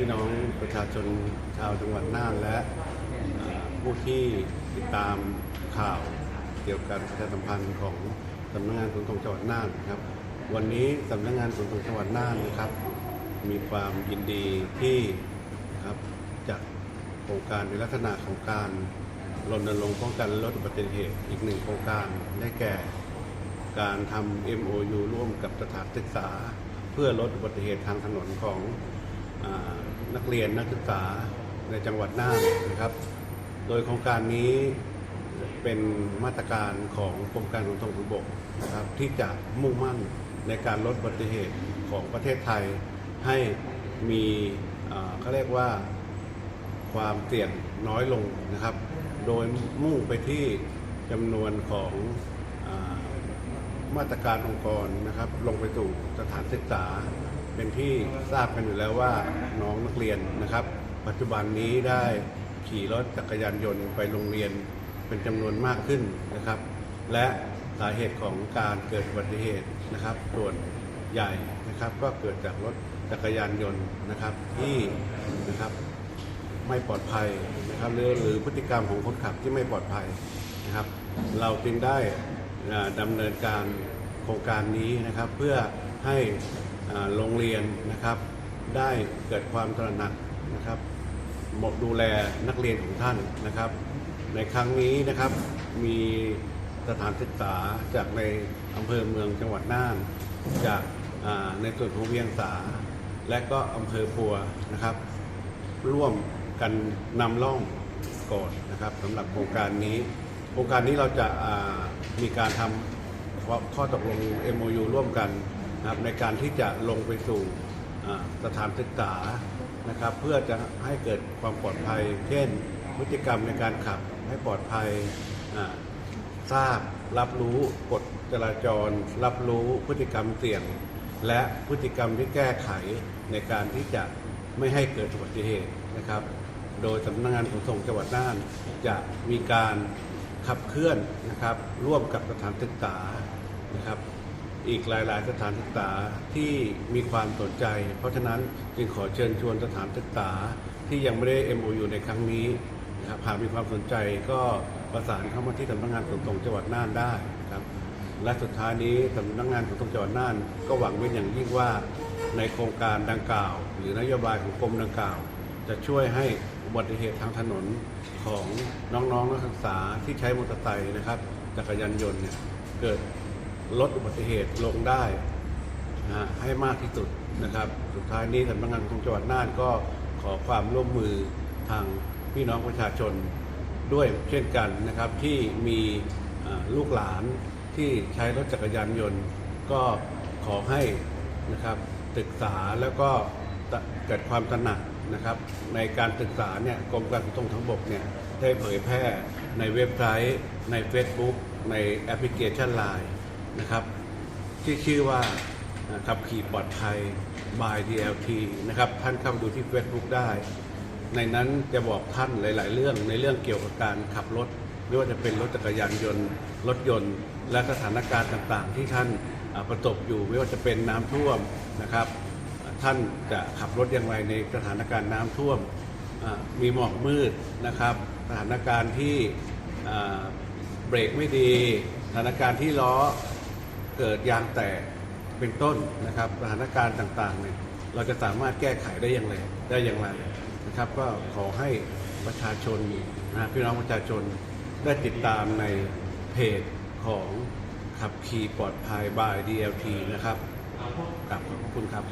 พี่น้องประชาชนชาวจังหวัดน่านและผู้ที่ติดตามข่าวเกี่ยวกับประชาสัมพันธ์ของสำนักงานขนส่งจังหวัดน่านนะครับ วันนี้สำนักงานขนส่งจังหวัดน่านนะครับ มีความยินดีที่ครับจัดโครงการในลักษณะของการรณรงค์ป้องกันลดอุบัติเหตุอีกหนึ่งโครงการได้แก่การทำ MOU ร่วมกับสถานศึกษา เพื่อลดอุบัติเหตุทางถนนของ นักเรียนนักศึกษาในจังหวัดน่านนะครับ โดยโครงการนี้เป็นมาตรการของกรมการขนส่งทางบกนะครับที่จะมุ่งมั่นในการลดอุบัติเหตุของประเทศไทย ให้มีเขาเรียกว่าความเสี่ยงน้อยลงนะครับ โดยมุ่งไปที่จำนวนของอมาตรการองค์กรนะครับ ลงไปสู่สถานศึกษา เป็นที่ทราบกันอยู่แล้วว่าน้องนักเรียนนะครับ ปัจจุบันนี้ได้ขี่รถจักรยานยนต์ไปโรงเรียนเป็นจำนวนมากขึ้นนะครับ และสาเหตุของการเกิดอุบัติเหตุนะครับ ส่วนใหญ่นะครับ ก็เกิดจากรถจักรยานยนต์นะครับที่นะครับไม่ปลอดภัยนะครับหรือหรือพฤติกรรมของคนขับที่ไม่ปลอดภัยนะครับ เราจึงได้อ่าดำเนินการโครงการนี้นะครับ เพื่อให้ โรงเรียนนะครับ ได้เกิดความตระหนักนะครับหมดดูแลนักเรียนของท่านนะครับ ในครั้งนี้นะครับมีสถานศึกษาจากในอำเภอเมืองจังหวัดน่าน จากในส่วนของเวียงสา และก็อำเภอปัวนะครับ ร่วมกันนำร่องก่อนนะครับสำหรับโครงการนี้ โครงการนี้เราจะามีการทำข้อข้อตกลง MOU ร่วมกัน นะครับในการที่จะลงไปสู่สถานศึกษานะครับ เพื่อจะให้เกิดความปลอดภัย เช่นพฤติกรรมในการขับให้ปลอดภัยทราบรับรู้กฎจราจร รับรู้พฤติกรรมเสี่ยง และพฤติกรรมที่แก้ไขในการที่จะไม่ให้เกิดอุบัติเหตุนะครับ โดยสำนักงานขนส่งจังหวัดน่านจะมีการขับเคลื่อนนะครับ ร่วมกับสถานศึกษานะครับ อีกหลาย ๆ สถานศึกษาที่มีความสนใจ เพราะฉะนั้นจึงขอเชิญชวนสถานศึกษาที่ยังไม่ได้ MOU ในครั้งนี้นะครับหากมีความสนใจก็ประสานเข้ามาที่สำนักงานขนส่งจังหวัดน่านได้นะครับ และสุดท้ายนี้สำนักงานขนส่งจังหวัดน่าน ก็หวังเป็นอย่างยิ่งว่าในโครงการดังกล่าว หรือนโยบายของกรมดังกล่าว จะช่วยให้อุบัติเหตุทางถนนของน้องๆนักศึกษาที่ใช้มอเตอร์ไซค์นะครับจักรยานยนต์เนี่ยเกิด ลดอุบัติเหตุลงได้นะฮะให้มากที่สุดนะครับ สุดท้ายนี้สำนักงานขนส่งจังหวัดน่านก็ขอความร่วมมือทางพี่น้องประชาชนด้วยเช่นกันนะครับที่มีลูกหลานที่ใช้รถจักรยานยนต์ ก็ขอให้นะครับศึกษาแล้วก็เกิดความตระหนักนะครับ ในการศึกษาเนี่ยกรมการขนส่งทางบกเนี่ยได้เผยแพร่ในเว็บไซต์ ใน Facebook ในแอปพลิเคชัน Line น นะครับ ที่ชื่อว่าขับขี่ปลอดภัย by DLT นะครับท่านเข้าไปดูที่ Facebook ได้ ในนั้นจะบอกท่านหลาย ๆ เรื่องในเรื่องเกี่ยวกับการขับรถไม่ว่าจะเป็นรถจักรยานยนต์ รถยนต์ และสถานการณ์ต่าง ๆ ที่ท่านประสบอยู่ไม่ว่าจะเป็นน้ำท่วมนะครับ ท่านจะขับรถอย่างไรในสถานการณ์น้ำท่วมมีหมอกมืดนะครับ สถานการณ์ที่เบรกไม่ดี สถานการณ์ที่ล้อ เกิดยางแตกเป็นต้นนะครับสถานการณ์ต่างๆเนี่ยเราจะสามารถแก้ไขได้อย่างไรได้อย่างไรนะครับ ก็ขอให้ประชาชนนะพี่น้องประชาชนได้ติดตามในเพจของขับขี่ปลอดภัยบาย DLT นะครับกับขอบคุณครับ